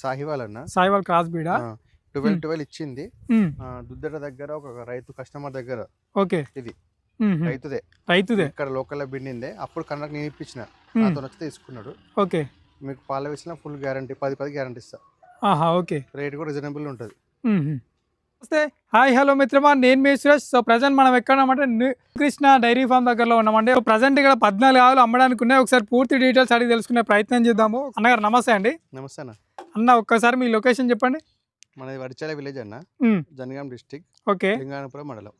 సాహివాల్ అన్న. సాయివాల్ క్రాస్ బీడా? Twelve. Twelve ఇచ్చింది. దుద్దడ దగ్గర ఒక రైతు కస్టమర్ దగ్గర. ఓకే. ఇది. రైతుదే. రైతుదే. ఇక్కడ లోకల్లో బిండిందే అప్పుడు కన్నకు నేను ఇప్పించిన నాతో వచ్చి తీసుకున్నాడు. ఓకే. మీకు పాల విషయంలో ఫుల్ గ్యారంటీ. పది పది గ్యారంటీ ఇస్తా. ఆహా ఓకే. రేట్ కూడా రీజనబుల్ ఉంటుంది. నమస్తే హాయ్ హలో మిత్రమా. నేను మీ సురేష్. సో ప్రజెంట్ మనం ఎక్కడ ఉన్నామంటే కృష్ణ డైరీ ఫామ్ దగ్గరలో ఉన్నామండి. ప్రజెంట్ ఇక్కడ పద్నాలుగు ఆవులు అమ్మడానికి ఉన్నాయి. ఒకసారి పూర్తి డీటెయిల్స్ అడిగి తెలుసుకునే ప్రయత్నం చేద్దాము. అన్నగారు నమస్తే అండి. నమస్తే అన్న. అన్న ఒక్కసారి మీ లొకేషన్ చెప్పండి. మనది వడిచాల విలేజ్ అన్న. Jangaon district okay. లింగానపురం మండలం.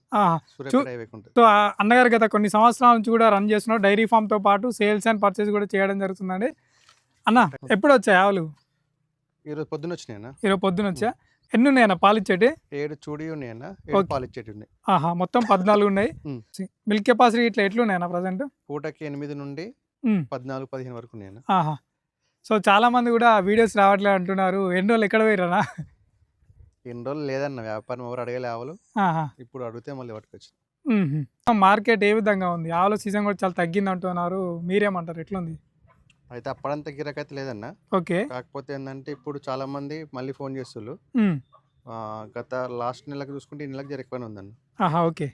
సో అన్నగారు గత కొన్ని సంవత్సరాల నుంచి కూడా రన్ చేస్తున్నారు. డైరీ ఫామ్తో పాటు సేల్స్ అండ్ పర్చేస్ కూడా చేయడం జరుగుతుందండి. అన్న ఎప్పుడు వచ్చాయి ఆవులు? ఈరోజు పొద్దున్న వచ్చినాయి అన్న. ఈరోజు పొద్దున వచ్చా? ఎన్ని ఉన్నాయన్న పాలు ఇచ్చేటి? ఏడు చూడి ఉన్నాయి అన్న. పాలు ఇచ్చేటి ఉన్నాయి. ఆహా మొత్తం పద్నాలుగు ఉన్నాయి. మిల్క్ కెపాసిటీ ఇట్లా ఎట్లున్నాయన్న ప్రజెంట్? పూటకి ఎనిమిది నుండి పద్నాలుగు పదిహేను వరకు ఉన్నాయి అన్న. ఆహా. సో చాలా మంది కూడా వీడియోస్ రావట్లేదు అంటున్నారు. ఎన్ని రోజులు ఎక్కడ పోయిరనా ఎన్ని రోజులు లేదన్న వ్యాపారం ఎవరు అడగలే ఆవులు. ఇప్పుడు అడిగితే మళ్ళీ పట్టుకొచ్చి మ్మ్. మార్కెట్ ఏ విధంగా ఉంది? ఆవుల సీజన్ కూడా చాలా తగ్గింది అంటున్నారు. మీరేమంటారు? ఎట్లుంది? అయితే అప్పుడంత గిరాకైతే లేదన్న. ఓకే. కాకపోతే ఏంటంటే ఇప్పుడు చాలా మంది మళ్ళీ ఫోన్ చేస్తున్నారు గత లాస్ట్ నెలకు చూసుకుంటే ఈ నెలకు జర ఎక్కువనే ఉందన్న. ఆహా ఓకే.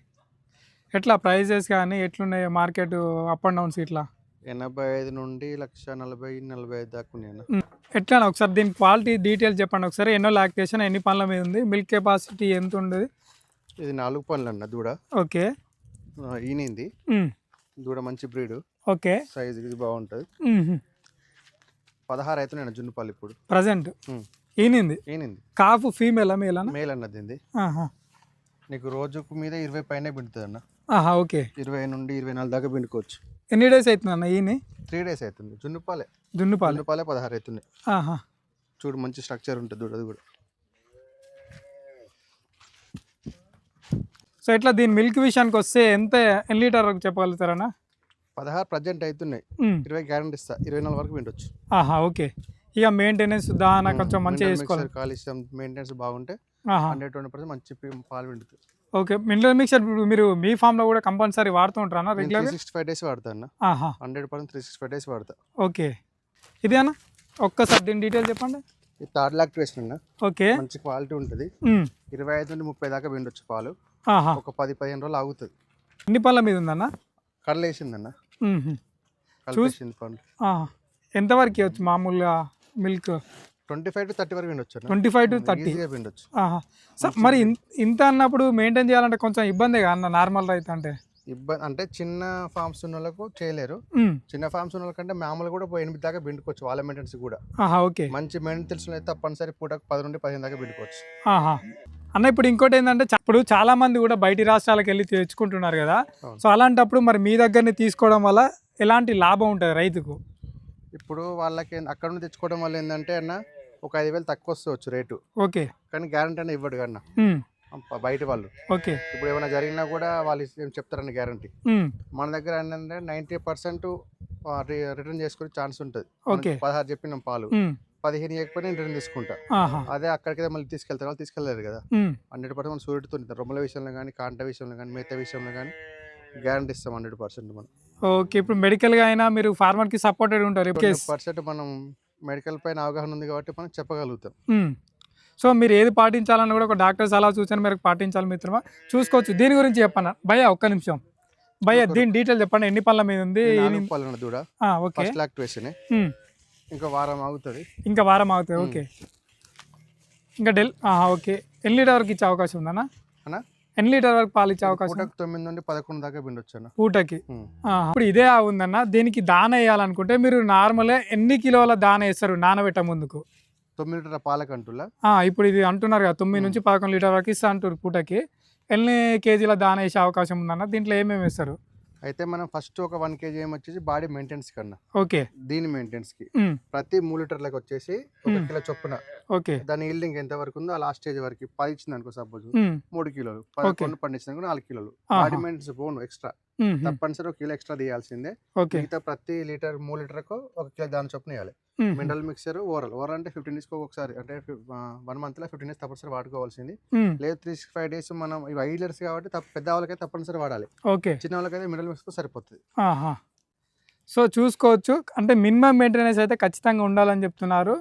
ఎట్లా ప్రైజెస్ కానీ ఎట్లున్నాయి మార్కెట్ అప్ అండ్ డౌన్స్ ఇట్లా? ఎనభై ఐదు నుండి లక్ష నలభై నలభై ఐదు దాకా ఉన్నాయి అన్న ఎట్లా ఒకసారి దీని క్వాలిటీ డీటెయిల్స్ చెప్పండి ఒకసారి. ఎన్నో లాక్టేషన్ ఎన్ని పనుల మీద ఉంది? మిల్క్ కెపాసిటీ ఎంత ఉండదు? ఇది నాలుగు పనులు అన్న దూడ. ఓకే. ఈనింది. దూడ మంచి బ్రీడ్. ఓకే. సైజ్ ఇది బాగుంటుంది. పదహారు అయితే నేను జున్నుపాలు ఇప్పుడు. ప్రజెంట్. ఈనింది? ఈనింది. కాఫ్ ఫీమేలా మేల్ అన్నది ఇది ఆహా. నీకు రోజుకు మీద ఇరవై పైన పిండుతుంది అన్న ఓకే. ఇరవై నుండి ఇరవై నాలుగు దాకా పిండుకోవచ్చు. ఎన్ని డేస్ అవుతుంది అన్న ఈయన త్రీ డేస్ అవుతుంది. జున్నుపాలే. దున్నుపాలు జున్నుపాలే పదహారు అవుతుంది. ఆహా. చూడు మంచి స్ట్రక్చర్ ఉంటుంది దూడ అది కూడా. సో ఇట్లా దీని మిల్క్ విషయానికి వస్తే ఎంత ఎన్ని లీటర్ వరకు చెప్పగలుగుతారన్నా? పదహారు ప్రజెంట్ అవుతున్నాయి. ఇరవై గ్యారెంటీ ఇస్తా. ఇరవై నాలుగు వరకు పిండొచ్చు ఆహా ఓకే. ఇక మెయింటెనెన్స్ దానా కొంచెం మంచిగా చేసుకోవాలి కాలుష్యం మెయింటెనెన్స్ బాగుంటే హండ్రెడ్ ట్వంటీ పర్సెంట్ మంచి పాలు పిండుతుంది ఓకే. మినరల్ మిక్సర్ మీరు మీ ఫామ్లో కూడా కంపల్సరీ వాడుతూ ఉంటారా త్రీ రెగ్యులర్గా సిక్స్టీ ఫైవ్ డేస్ వాడతా అన్న. Hundred percent three sixty five days వాడతా. ఓకే. ఇది అన్న? ఒక్కసారి దీని డీటెయిల్ చెప్పండి. ఇది థర్డ్ లాక్టివేషన్ అన్న ఓకే. మంచి క్వాలిటీ ఉంటుంది. ఇరవై ఐదు నుండి ముప్పై దాకా పిండొచ్చు పాలు. ఒక పది పదిహేను రోజులు ఆగుతుంది. ఎన్ని పళ్ళ మీద ఉందన్న? కడలేసిందన్న. కలిపేసింది పండ్లు. ఎంతవరకు ఇవ్వచ్చు మామూలుగా milk? Twenty five to thirty వరకు పిండొచ్చు ట్వంటీ ఫైవ్ టు థర్టీ. పిండొచ్చు సార్ మరి ఇంత అన్నప్పుడు మెయింటైన్ చేయాలంటే కొంచెం ఇబ్బంది అన్న నార్మల్ రైతు అంటే? ఇబ్బంది అంటే చిన్న ఫార్మ్స్ ఉన్న వాళ్ళకు చేయలేరు. చిన్న ఫార్మ్స్ ఉన్న వాళ్ళకంటే మామూలు కూడా ఎనిమిది దాకా పిండుకోవచ్చు వాళ్ళ మెయింటెనెన్స్ కూడా. ఓకే. మంచి మెయింటెనెన్స్ తెలిసిన అయితే తప్పనిసరి పూటకు పది నుండి పదిహేను దాకా పిండుకోవచ్చు. ఆహా. అన్న ఇప్పుడు ఇంకోటి ఏంటంటే ఇప్పుడు చాలా మంది కూడా బయటి రాష్ట్రాలకు వెళ్ళి తెచ్చుకుంటున్నారు కదా. సో అలాంటప్పుడు మరి మీ దగ్గరని తీసుకోవడం వల్ల ఎలాంటి లాభం ఉంటుంది రైతుకు? ఇప్పుడు వాళ్ళకి అక్కడ నుండి తెచ్చుకోవడం వల్ల ఏంటంటే అన్న ఒక ఐదు వేలు తక్కువ వస్తుంది రేటు. ఓకే. కానీ గ్యారంటీ అనేది ఇవ్వడు కన్నా. బయట వాళ్ళు. ఓకే. ఇప్పుడు ఏమైనా జరిగినా కూడా వాళ్ళు ఏం చెప్తారని గ్యారంటీ. మన దగ్గర ఏంటంటే నైంటీ పర్సెంట్ రిటర్న్ చేసుకునే ఛాన్స్ ఉంటుంది. ఓకే. పదహారు చెప్పిన పాలు. పదిహేను ఇవ్వకపోయినా రిటర్న్ తీసుకుంటా. అదే అక్కడికి మళ్ళీ తీసుకెళ్తారు వాళ్ళు తీసుకెళ్ళలేరు కదా. హండ్రెడ్ పర్సెంట్ మనం సూర్యుడితో రొమ్మల విషయంలో కానీ కాంట విషయంలో కానీ మిగతా విషయంలో కానీ గ్యారంటీ ఇస్తాం హండ్రెడ్ పర్సెంట్ మనం. ఓకే. ఇప్పుడు మెడికల్గా అయినా మీరు ఫార్మర్కి సపోర్టెడ్ ఉంటారు పర్సెంట్ మనం మెడికల్ పైన అవగాహన ఉంది కాబట్టి మనం చెప్పగలుగుతాం. సో మీరు ఏది పాటించాలని కూడా ఒక డాక్టర్ సలహా సూచన మేరకు పాటించాలి మిత్రమా? చూసుకోవచ్చు. దీని గురించి చెప్పన్న భయ్య ఒక్క నిమిషం. భయ్య దీని డీటెయిల్ చెప్పండి. ఎన్ని పళ్ళ మీద ఉంది? దూడ. ఓకే. ఫస్ట్ లాక్టివేషన్ మ్మ్. ఇంకా వారం ఆగుతుంది. ఇంకా వారం అవుతుంది. ఓకే. ఇంకా డెల్ ఓకే. ఎన్ని లీటర్ వరకు ఇచ్చే అవకాశం ఉందన్నా? అన్నా? ఎన్ని లీటర్ వరకు పాలు ఇచ్చే అవకాశం? పూటకు తొమ్మిది నుండి పదకొండు దాకా పిండొచ్చు అన్న పూటకి. ఆహా. ఇప్పుడు ఇదే ఆవు ఉందన్న దీనికి దాన వేయాలనుకుంటే మీరు నార్మల్గా ఎన్ని కిలోల దాన వేస్తారు నానబెట్ట ముందుకు తొమ్మిది లీటర్ పాలకంటులా ఆ, ఇప్పుడు ఇది అంటున్నారు కదా తొమ్మిది మ్మ్. నుంచి పదకొండు లీటర్ వరకు ఇస్తా అంటారు పూటకి ఎన్ని కేజీల దాన వేసే అవకాశం ఉందన్న దీంట్లో ఏమేమి వేస్తారు అయితే మనం ఫస్ట్ ఒక వన్ కేజీ ఏం వచ్చేసి బాడీ మెయింటెనెన్స్ కన్నా. ఓకే. దీని మెయింటెనెన్స్కి. ప్రతి మూడు లీటర్లకు వచ్చేసి ఒక. కిలో చొప్పున. ఓకే. దాని ఈల్డింగ్ ఎంత వరకు ఉందో ఆ లాస్ట్ స్టేజ్ వరకు. పది ఇచ్చింది అనుకో సపోజ్. మూడు కిలోలు. పదకొండు పండించింది అనుకో నాలుగు కిలోలు. బాడీ మెయింటెనెన్స్ పోను ఎక్స్ట్రా. తప్పనిసరి ఒక కిలో ఎక్స్ట్రా తీయాల్సిందే. మిగతా ప్రతి లీటర్ మూడు లీటర్కు ఒక కిలో దాని చొప్పున వేయాలి. Mineral mixer oral. ఓరల్ అంటే ఫిఫ్టీన్ డేస్కి ఒకసారి అంటే వన్ మంత్లో ఫిఫ్టీన్ డేస్ తప్పనిసరి వాడుకోవాల్సింది. లేదు త్రీ సిక్స్ ఫైవ్ డేస్ మనం ఇవి ఐదు లీటర్స్ కాబట్టి పెద్ద వాళ్ళకైతే తప్పనిసరి వాడాలి. ఓకే. చిన్న వాళ్ళకైతే మినరల్ మిక్స్తో సరిపోతుంది. సో చూసుకోవచ్చు. అంటే మినిమం మెయింటెనెన్స్ అయితే ఖచ్చితంగా ఉండాలని చెప్తున్నారు.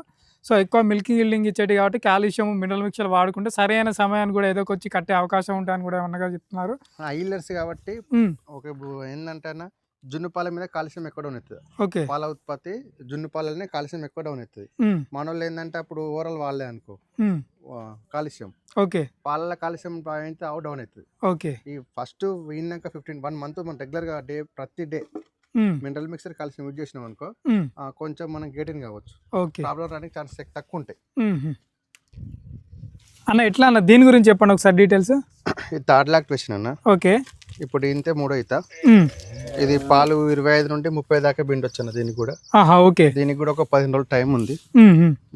సో ఎక్కువ మిల్క్ ఈల్డింగ్ ఇచ్చేటి కాబట్టి కాల్షియం మినరల్ మిక్చర్ వాడుకుంటే సరైన సమయాన్ని కూడా ఏదో వచ్చి కట్టే అవకాశం ఉంటాయని కూడా ఏమన్నా చెప్తున్నారు. ఐలర్స్ కాబట్టి ఒక ఏంటంటే జున్ను పాల మీద కాల్షియం ఎక్కువ డౌన్ అవుతుంది. ఓకే. పాల ఉత్పత్తి జున్ను పాలనే కాల్షియం ఎక్కువ డౌన్ అవుతుంది. ఉమ్, మన వాళ్ళు ఏంటంటే అప్పుడు ఓవరాల్ వాళ్ళే అనుకో. కాల్షియం. ఓకే. పాల కాల్షియం అయితే అవు డౌన్ అవుతుంది. ఓకే. ఈ ఫస్ట్ విన్నాక ఫిఫ్టీన్ వన్ మంత్ మనం రెగ్యులర్గా డే ప్రతి day mineral mixer calcium use చేసినాం అనుకో కొంచెం మనం గేటింగ్ కావచ్చు. ఓకే. ప్రాబ్లం రానికి ఛాన్సెస్ తక్కువ ఉంటాయి. అన్న ఎట్లా అన్న? దీని గురించి చెప్పండి ఒకసారి డీటెయిల్స్ ఇది థర్డ్ లాక్టేషన్ అన్న. ఓకే. ఇప్పుడు ఇంతే మూడో ఈత ఉమ్, ఇది పాలు ఇరవై ఐదు నుండి ముప్పై దాకా పిండొచ్చు అన్న దీనికి కూడా. ఆహా ఓకే. దీనికి కూడా ఒక పదిహేను రోజులు టైం ఉంది.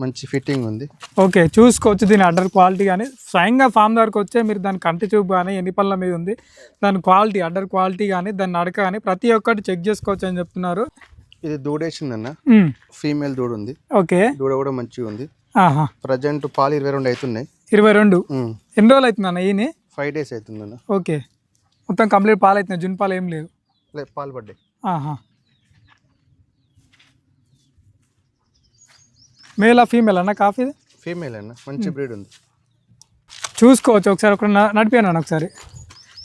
మంచి ఫిట్టింగ్ ఉంది. ఓకే చూసుకోవచ్చు దీని అడ్డర్ క్వాలిటీ కానీ. స్వయంగా ఫామ్ దగ్గరకు వచ్చే మీరు దాని కంటి చూపు కానీ ఎన్ని పళ్ళ మీద ఉంది దాని క్వాలిటీ అడ్డర్ క్వాలిటీ కానీ దాని నడక కానీ ప్రతి ఒక్కటి చెక్ చేసుకోవచ్చు అని చెప్తున్నారు. ఇది దూడేసింది అన్న ఉమ్, ఫీమేల్ దూడ ఉంది. ఓకే. దూడ కూడా మంచిగా ఉంది. ఆహా. ప్రజెంట్ పాలు ఇరవై రెండు అవుతున్నాయి. ఇరవై రెండు? ఎన్ని రోజులు అవుతుంది అన్న ఈయన? ఫైవ్ డేస్ అవుతుంది అన్న ఓకే. మొత్తం కంప్లీట్ పాలు అవుతున్నాయి జున్ పాలు ఏం లేవు. లే పాలు పడ్డాయి. ఆహా. మేలా ఫీమేల్ అన్న కాఫీ ఫీమేల్ అన్న మంచి బ్రీడ్ ఉంది. చూసుకోవచ్చు ఒకసారి ఒక నడిపాను ఒకసారి.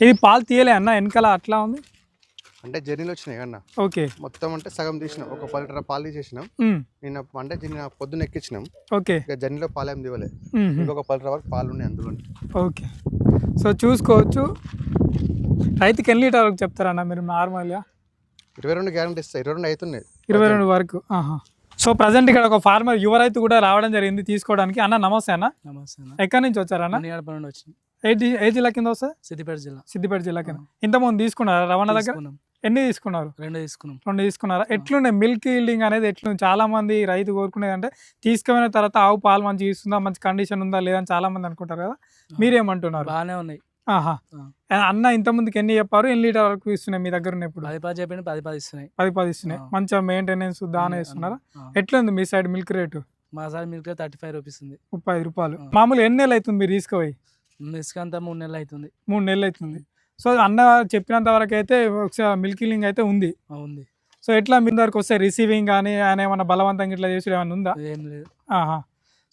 ఇది పాలు తీయలే అన్న వెనకాల అట్లా ఉంది? అంటే జర్నీలు వచ్చినాయి అన్న. ఓకే. మొత్తం అంటే సగం తీసినాం ఒక పది లీటర్ పాలు తీసేసినాం. ఉమ్, నిన్న అంటే నిన్న పొద్దున్న ఎక్కించినాం. ఓకే. ఇక జర్నీలో పాలు ఏం దివలే ఉమ్, ఉమ్. ఇంకొక పది లీటర్ వరకు పాలు ఉన్నాయి అందులో ఓకే. సో చూసుకోవచ్చు. రైతుకి ఎన్ని లీటర్ వరకు చెప్తారన్న మీరు నార్మల్గా ఇరవై రెండు గ్యారంటీ ఇస్తాయి ఇరవై రెండు అవుతున్నాయి. ఇరవై రెండు వరకు ఆహా. సో ప్రజెంట్ ఇక్కడ ఒక ఫార్మర్ యువ రైతు కూడా రావడం జరిగింది తీసుకోవడానికి. అన్న నమస్తే అన్న. నమస్తే అన్న. ఎక్కడి నుంచి వచ్చారన్న? నియడప నుండి వచ్చింది. ఏ జి- ఏ జిల్లా కింద వస్తుంది సిద్దిపేట జిల్లా. సిద్దిపేట జిల్లా కింద. ఇంతకుముందు తీసుకున్నారా? రవాణా దగ్గర? తీసుకున్నాం. ఎన్ని తీసుకున్నారు? రెండు తీసుకున్నాం. రెండు తీసుకున్నారా? ఎట్లున్నాయి మిల్క్ ఈల్డింగ్ అనేది ఎట్లుంది? చాలా మంది రైతు కోరుకునేది అంటే తీసుకున్న తర్వాత ఆవు పాలు మంచిగా ఇస్తుందా? మంచి కండిషన్ ఉందా? లేదని చాలా మంది అనుకుంటారు కదా. మీరేమంటున్నారు? బాగానే ఉన్నాయి. ఆహా. అన్న ఇంత ముందుకి ఎన్ని చెప్పారు? ఎన్ని లీటర్ వరకు ఇస్తున్నాయి మీ దగ్గర ఉన్నప్పుడు? పది పది చెప్పండి పది పది ఇస్తున్నాయి. పది పది ఇస్తున్నాయి. మంచిగా మెయింటెనెన్స్ దాన ఇస్తున్నారా? ఆ. ఎట్లుంది మీ సైడ్ మిల్క్ రేటు మా sir milk thirty five rupees ఉంది. ముప్పై రూపాయలు. మామూలు ఎన్ని నెలలు అవుతుంది మీరు తీసుకుపోయి ఇసుక అంతా మూడు నెలలు అవుతుంది. మూడు నెలలు అవుతుంది. సో అన్న చెప్పినంత వరకు అయితే ఒకసారి మిల్క్ ఈలింగ్ అయితే ఉంది. ఉంది. సో ఎట్లా మీ దగ్గరకు వస్తే రిసీవింగ్ కానీ ఆయన ఏమన్నా బలవంతంగా ఇట్లా చేసి ఏమైనా ఉందా? ఏం లేదు. ఆహా.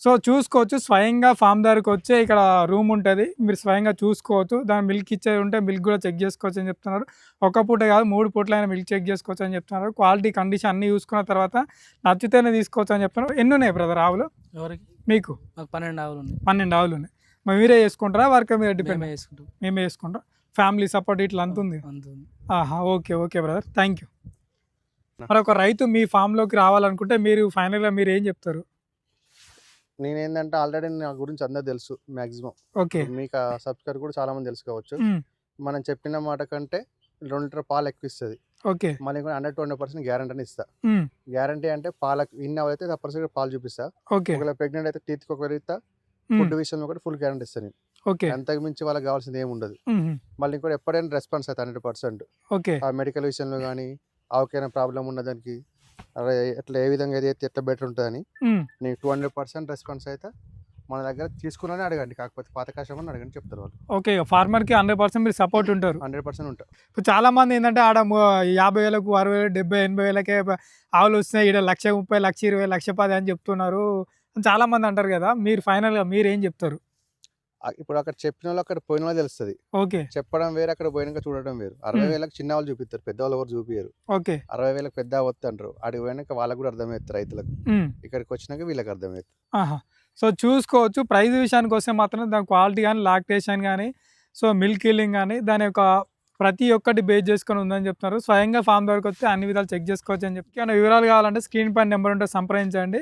సో చూసుకోవచ్చు స్వయంగా ఫామ్ దగ్గరకు వచ్చే ఇక్కడ రూమ్ ఉంటుంది. మీరు స్వయంగా చూసుకోవచ్చు. దాని మిల్క్ ఇచ్చేది ఉంటే మిల్క్ కూడా చెక్ చేసుకోవచ్చు అని చెప్తున్నారు. ఒక పూట కాదు మూడు పూటలైనా మిల్క్ చెక్ చేసుకోవచ్చు అని చెప్తున్నారు. క్వాలిటీ కండిషన్ అన్నీ చూసుకున్న తర్వాత నచ్చితేనే తీసుకోవచ్చు అని చెప్తున్నారు. ఎన్ని ఉన్నాయి బ్రదర్ ఆవులు? ఎవరికి? మీకు? పన్నెండు ఆవులు ఉన్నాయి. పన్నెండు ఆవులు ఉన్నాయి. మరి మీరే చేసుకుంటారా వర్క్ మీద డిపెండ్? మేమే వేసుకుంటాం. మేమే చేసుకుంటాం ఫ్యామిలీ సపోర్ట్ ఇట్లా అంత ఉంది? అంత ఉంది. ఆహా okay okay brother. Thank you మరి ఒక రైతు మీ ఫామ్లోకి రావాలనుకుంటే మీరు ఫైనల్గా మీరు ఏం చెప్తారు? నేనేంటంటే ఆల్రెడీ నా గురించి అందరు తెలుసు మాక్సిమం. ఓకే. మీకు సబ్స్క్రైబర్ కూడా చాలా మంది తెలుసుకోవచ్చు. మనం చెప్పిన మాట కంటే రెండు లీటర్ పాలు ఎక్కువ ఇస్తుంది ఓకే. మళ్ళీ కూడా హండ్రెడ్ ట్వంటీ పర్సెంట్ గ్యారంటీ అని ఇస్తా. గ్యారంటీ అంటే పాలకు ఇన్ అయితే తప్పనిసరిగా పాలు చూపిస్తా. ఓకే. ఒకవేళ ప్రెగ్నెంట్ అయితే ఇస్తా మ్మ్. ఫుడ్ విషయంలో కూడా ఫుల్ గ్యారంటీ ఇస్తాను నేను. ఓకే. అంతకు మించి వాళ్ళకి కావాల్సింది ఏమి ఉండదు. మళ్ళీ ఇంకోటి ఎప్పుడైనా రెస్పాన్స్ అవుతా హండ్రెడ్ పర్సెంట్. ఓకే. ఆ మెడికల్ విషయంలో కానీ ఆవకైనా ప్రాబ్లం ఉన్నదానికి అలా ఎట్లా ఏ విధంగా ఏదైతే ఎట్లా బెటర్ ఉంటుందని. మ్మ్. నీకు టూ హండ్రెడ్ పర్సెంట్ రెస్పాన్స్ అయితే మన దగ్గర తీసుకున్నానే అడగండి. కాకపోతే పాత కస్టమర్ని అడగండి చెప్తారు వాళ్ళు. ఓకే ఫార్మర్కి హండ్రెడ్ పర్సెంట్ మీరు సపోర్ట్ ఉంటారు. హండ్రెడ్ పర్సెంట్ ఉంటారు. ఇప్పుడు చాలా మంది ఏంటంటే ఆడ యాభై వేలకు అరవై వేలు డెబ్బై ఎనభై వేలకే ఆవులు వస్తున్నాయి. ఇక్కడ లక్ష ముప్పై లక్ష ఇరవై లక్ష పది అని చెప్తున్నారు. అని చాలా మంది అంటారు కదా మీరు ఫైనల్గా మీరు ఏం చెప్తారు? ఇప్పుడు అక్కడ చెప్పిన వాళ్ళు అక్కడ పోయిన వాళ్ళు తెలుస్తుంది. ఓకే. చెప్పడం వేరు అక్కడ పోయినాక చూడడం వేరు. అరవై. వేలకు చిన్న వాళ్ళు చూపిస్తారు పెద్ద వాళ్ళు ఎవరు చూపించారు ఓకే. అరవై వేలకు పెద్ద వద్దు అంటారు. అడిగి పోయినాక వాళ్ళకు కూడా అర్థమవుతుంది రైతులకు. ఇక్కడికి వచ్చినాక వీళ్ళకి అర్థమవుతుంది ఆహా. సో చూసుకోవచ్చు ప్రైస్ విషయానికి వస్తే మాత్రం దాని క్వాలిటీ కానీ లాక్టేషన్ కానీ సో మిల్క్ కీలింగ్ కానీ దాని యొక్క ప్రతి ఒక్కటి బేస్ చేసుకొని ఉందని చెప్తున్నారు. స్వయంగా ఫామ్ దగ్గరకు వస్తే అన్ని విధాలు చెక్ చేసుకోవచ్చు అని చెప్పి. ఏమైనా వివరాలు కావాలంటే స్క్రీన్ పైన నెంబర్ ఉంటే సంప్రదించండి.